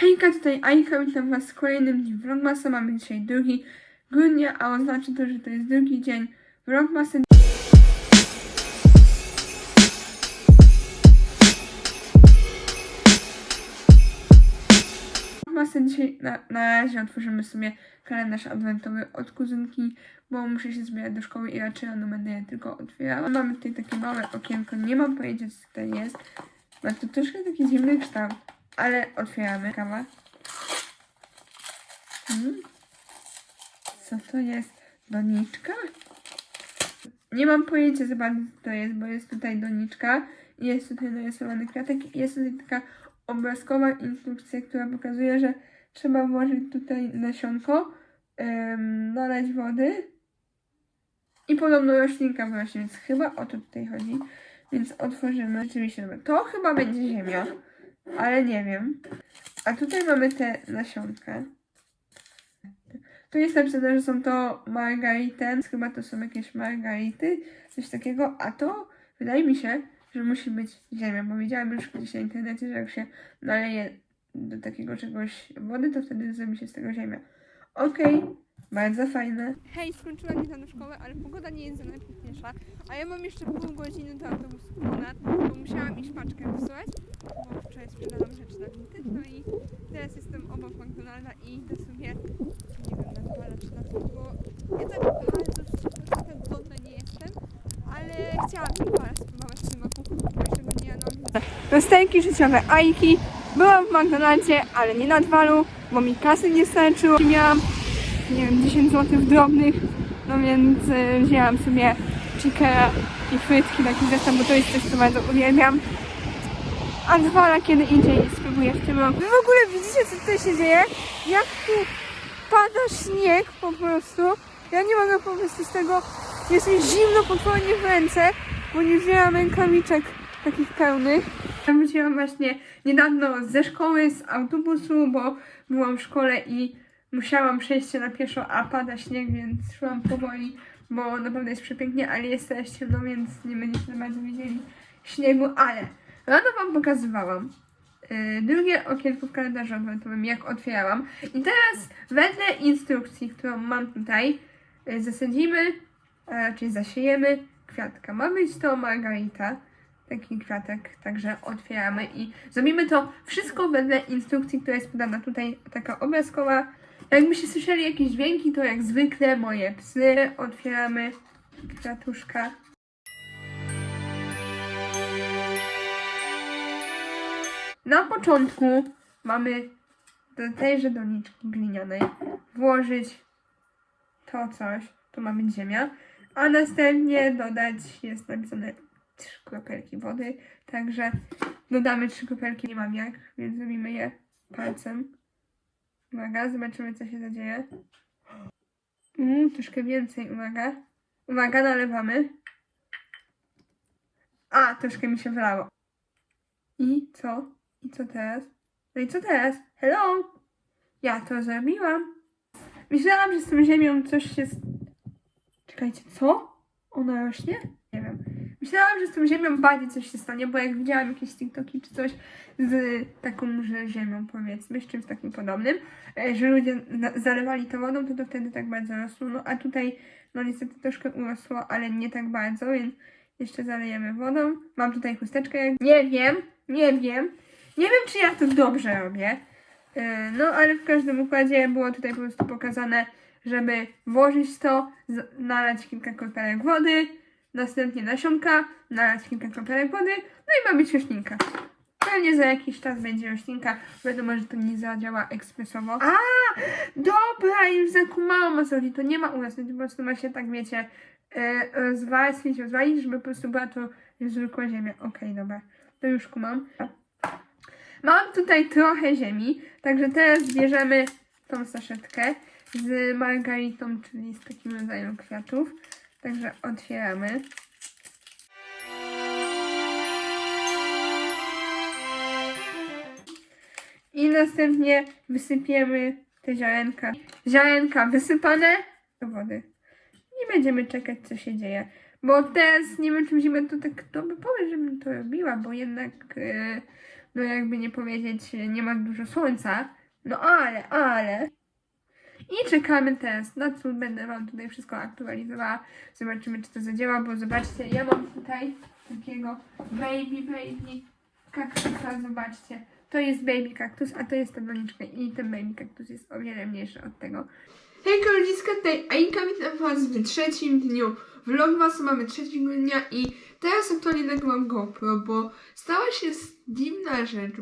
Hejka, tutaj Aika, witam was w kolejnym dniu Vlogmasa. Mamy dzisiaj 2 grudnia, a oznacza to, że to jest drugi dzień Vlogmasa. Vlogmasa dzisiaj na, na razie otworzymy sobie kalendarz adwentowy od kuzynki, bo muszę się zbierać do szkoły i raczej rano będę je tylko otwierała. Mamy tutaj takie małe okienko, nie mam pojęcia co tutaj jest. Ma to troszkę taki dziwny kształt, ale otwieramy. Kawa. Hmm? Co to jest? Doniczka? Nie mam pojęcia za bardzo co to jest, bo jest tutaj doniczka jest tutaj narysowany kwiatek i jest tutaj taka obrazkowa instrukcja, która pokazuje, że trzeba włożyć tutaj nasionko, ym, nalać wody i podobno roślinka właśnie, więc chyba o to tutaj chodzi. Więc otworzymy. Rzeczywiście, to chyba będzie ziemia, ale nie wiem. A tutaj mamy te nasionka. Tu jest napisane, że są to margariten, chyba to są jakieś margarity, coś takiego, a to wydaje mi się, że musi być ziemia, bo widziałam już kiedyś na internecie, że jak się naleje do takiego czegoś wody, to wtedy zrobi się z tego ziemia. Okej, bardzo fajne. Hej, skończyłam niedawno szkołę, ale pogoda nie jest za najpiękniejsza, a ja mam jeszcze pół godziny do autobusu ponad, bo musiałam iść paczkę wysłać, bo wczoraj sprzedałam rzeczy na Vinted, no i teraz jestem obok McDonalda i idę sobie, nie wiem, na dwa czy na to, bo ja tak bardzo super głodna nie jestem, ale chciałabym parę spróbować smaku, bo jeszcze go nie jadłam. Rozstęki życiowe Aiki. Byłam w McDonaldzie, ale nie na dwalu, bo mi kasy nie starczyło. Miałam, nie wiem, 10 zł w drobnych, no więc y, wzięłam sobie chickera i frytki, taki zestaw, bo to jest coś, co bardzo uwielbiam. A dwala kiedy indziej spróbuję w tym roku. Wy w ogóle widzicie, co tutaj się dzieje? Jak tu pada śnieg po prostu. Ja nie mogę po prostu z tego... Jest mi zimno potwornie w ręce, bo nie wzięłam rękawiczek takich pełnych. Wróciłam właśnie niedawno ze szkoły, z autobusu, bo byłam w szkole i musiałam przejść się na pieszo, a pada śnieg, więc szłam powoli, bo naprawdę jest przepięknie, ale jest teraz ciemno, więc nie będziecie za bardzo widzieli śniegu, ale rano wam pokazywałam yy, drugie okienko w kalendarzu adwentowym, jak otwierałam. I teraz wedle instrukcji, którą mam tutaj, yy, zasadzimy, a raczej zasiejemy kwiatka. Ma być to margarita, taki kwiatek, także otwieramy i zrobimy to wszystko wedle instrukcji, która jest podana tutaj, taka obrazkowa. Jakbyście słyszeli jakieś dźwięki, to jak zwykle moje psy. Otwieramy kwiatuszka. Na początku mamy do tejże doniczki glinianej włożyć to coś, to ma być ziemia, a następnie dodać, jest napisane trzy kropelki wody, także dodamy trzy kropelki, nie mam jak, więc zrobimy je palcem. Uwaga, zobaczymy co się zadzieje. Mm, troszkę więcej, uwaga. Uwaga, nalewamy. A, troszkę mi się wylało. I co? I co teraz? No i co teraz? Hello? Ja to zrobiłam. Myślałam, że z tą ziemią coś się... Czekajcie, co? Ona rośnie? Nie wiem. Myślałam, że z tą ziemią bardziej coś się stanie, bo jak widziałam jakieś TikToki czy coś z taką, że ziemią powiedzmy, z czymś takim podobnym, e, że ludzie zalewali to wodą, to to wtedy tak bardzo rosło. No a tutaj, no niestety troszkę urosło, ale nie tak bardzo, więc jeszcze zalejemy wodą. Mam tutaj chusteczkę. Nie wiem, nie wiem. Nie wiem, czy ja to dobrze robię. E, No, ale w każdym układzie było tutaj po prostu pokazane, żeby włożyć to, nalać kilka kropelek wody, następnie nasionka, nalać kilka kropelek wody, no i ma być roślinka. Pewnie za jakiś czas będzie roślinka. Wiadomo, że to nie zadziała ekspresowo. A, dobra, już zakumałam o. To nie ma urosnąć, po prostu ma się tak, wiecie, rozwarstwić, rozwalić, żeby po prostu była to zwykła ziemia. Okej, dobra, to już kumam. Mam tutaj trochę ziemi, także teraz bierzemy tą saszetkę z margaritą, czyli z takim rodzajem kwiatów. Także otwieramy. I następnie wysypiemy te ziarenka. Ziarenka wysypane do wody. I będziemy czekać, co się dzieje. Bo teraz nie wiem, czy zimę to tak to by pomysł, żebym to robiła, bo jednak e, no jakby nie powiedzieć, nie ma dużo słońca. No ale, ale. I czekamy teraz na cud. Będę Wam tutaj wszystko aktualizowała. Zobaczymy, czy to zadziała, bo zobaczcie, ja mam tutaj takiego baby, baby kaktusa. Zobaczcie. To jest baby kaktus, a to jest ta doniczka i ten baby kaktus jest o wiele mniejszy od tego. Hej koleżiska, tutaj Aika, witam Was w trzecim dniu vlogmasu, mamy 3 grudnia i teraz aktualnie nagrywam GoPro, bo stała się dziwna rzecz.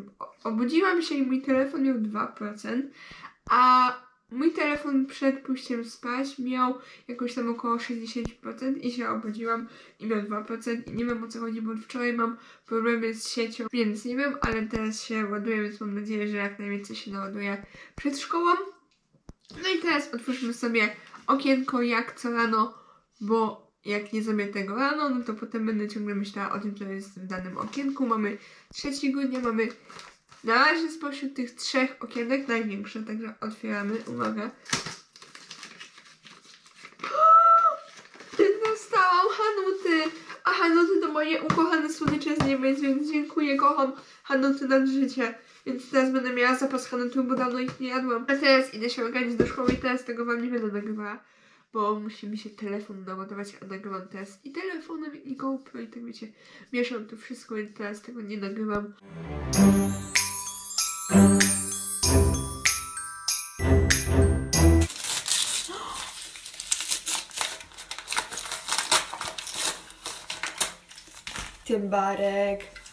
Obudziłam się i mój telefon miał 2%, a mój telefon przed pójściem spać miał jakoś tam około 60% i się obudziłam i miał 2% i nie wiem o co chodzi, bo wczoraj mam problemy z siecią, więc nie wiem, ale teraz się ładuje, więc mam nadzieję, że jak najwięcej się naładuje przed szkołą. No i teraz otwórzmy sobie okienko jak co rano, bo jak nie zrobię tego rano, no to potem będę ciągle myślała o tym, co jest w danym okienku. Mamy 3 grudnia, mamy na razie spośród tych trzech okienek największe, także otwieramy. Uwaga. Dostałam Hanuty! A Hanuty to moje ukochane słodycze z niebies, więc dziękuję, kocham Hanuty nad życie. Więc teraz będę miała zapas Hanutu, bo dawno ich nie jadłam. A teraz idę się ogarnić do szkoły i teraz tego wam nie będę nagrywała. Bo musi mi się telefon naładować, a nagrywam teraz i telefonem i GoPro i tak wiecie, mieszam to wszystko, więc teraz tego nie nagrywam. Tymbarek. Hejka,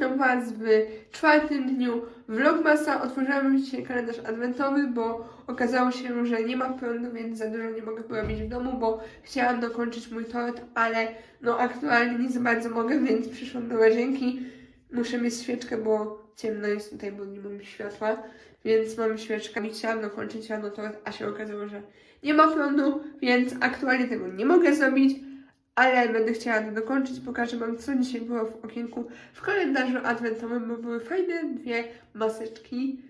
witam Was w czwartym dniu Vlogmasa. Otworzyłam dzisiaj kalendarz adwentowy, bo okazało się, że nie ma prądu, więc za dużo nie mogę porobić w domu, bo chciałam dokończyć mój tort, ale no aktualnie nie za bardzo mogę, więc przyszłam do łazienki. Muszę mieć świeczkę, bo ciemno jest tutaj, bo nie mam światła, więc mam świeczkę i chciałam dokończyć rano tort, a się okazało, że nie ma prądu, więc aktualnie tego nie mogę zrobić ale będę chciała to dokończyć. Pokażę Wam, co dzisiaj było w okienku w kalendarzu adwentowym, bo były fajne dwie maseczki.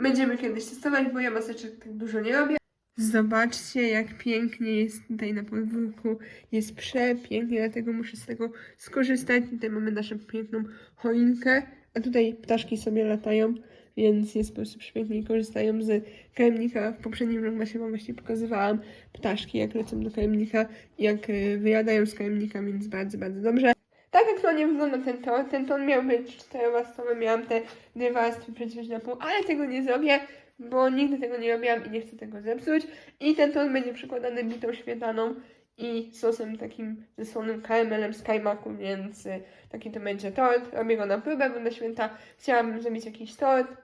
Będziemy kiedyś testować, bo ja maseczek tak dużo nie robię. Zobaczcie, jak pięknie jest tutaj na podwórku. Jest przepięknie, dlatego muszę z tego skorzystać. Tutaj mamy naszą piękną choinkę, a tutaj ptaszki sobie latają, więc jest po prostu przepięknie korzystają z kajemnika. W poprzednim vlogmasie Wam właśnie pokazywałam ptaszki, jak lecą do kajemnika, jak y, wyjadają z kajemnika, więc bardzo, bardzo dobrze. Tak aktualnie wygląda ten ton. Ten ton miał być czterowarstwowy, miałam te dwie warstwy przeciąć na pół, ale tego nie zrobię, bo nigdy tego nie robiłam i nie chcę tego zepsuć. I ten ton będzie przykładany bitą śmietaną i sosem takim ze słonym karamelem z kajmaku, więc y, taki to będzie tort. Robię go na próbę, bo na święta chciałabym zrobić jakiś tort.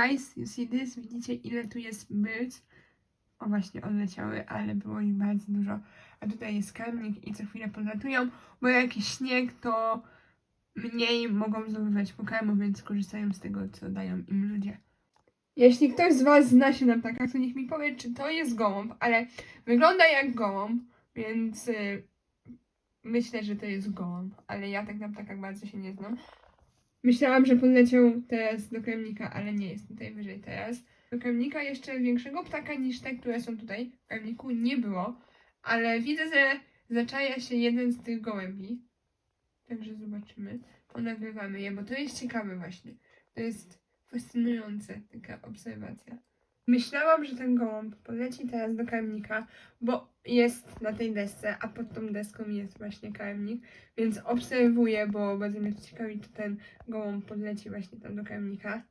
Guys, you see this? Widzicie ile tu jest birds? O właśnie, odleciały, ale było ich bardzo dużo. A tutaj jest karmnik i co chwilę podlatują, bo jak jakiś śnieg, to mniej mogą zdobywać pokarmu, więc korzystają z tego, co dają im ludzie. Jeśli ktoś z Was zna się na ptakach, to niech mi powie, czy to jest gołąb, ale wygląda jak gołąb, więc y, myślę, że to jest gołąb, ale ja tak na ptakach bardzo się nie znam. Myślałam, że podleciał teraz do kremnika, ale nie jest tutaj wyżej teraz. Do kremnika jeszcze większego ptaka niż te, które są tutaj w kremniku nie było, ale widzę, że zaczaja się jeden z tych gołębi. Także zobaczymy. To nagrywamy je, bo to jest ciekawe właśnie. To jest fascynujące, taka obserwacja. Myślałam, że ten gołąb poleci teraz do karmnika, bo jest na tej desce, a pod tą deską jest właśnie karmnik, więc obserwuję, bo bardzo mnie to ciekawi, czy ten gołąb podleci właśnie tam do karmnika.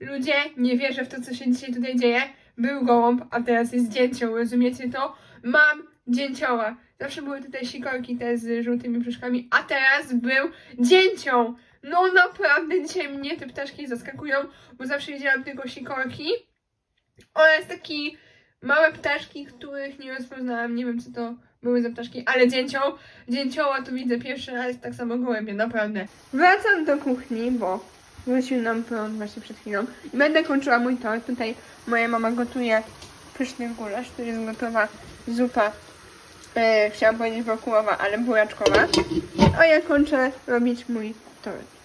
Ludzie, nie wierzę w to, co się dzisiaj tutaj dzieje. Był gołąb, a teraz jest dzięcioł, rozumiecie to? Mam dzięcioła. Zawsze były tutaj sikorki te z żółtymi brzuszkami, a teraz był dzięcioł. No naprawdę dzisiaj mnie te ptaszki zaskakują, bo zawsze widziałam tylko sikorki oraz taki małe ptaszki, których nie rozpoznałam. Nie wiem, co to były za ptaszki, ale dzięcioł, dzięcioła to widzę pierwszy raz, tak samo gołębie, naprawdę. Wracam do kuchni, bo wrócił nam prąd właśnie przed chwilą i będę kończyła mój tort. Tutaj moja mama gotuje pyszny gulasz, tu jest gotowa zupa, e, chciałam powiedzieć wokułowa, ale buraczkowa. A ja kończę robić mój tort.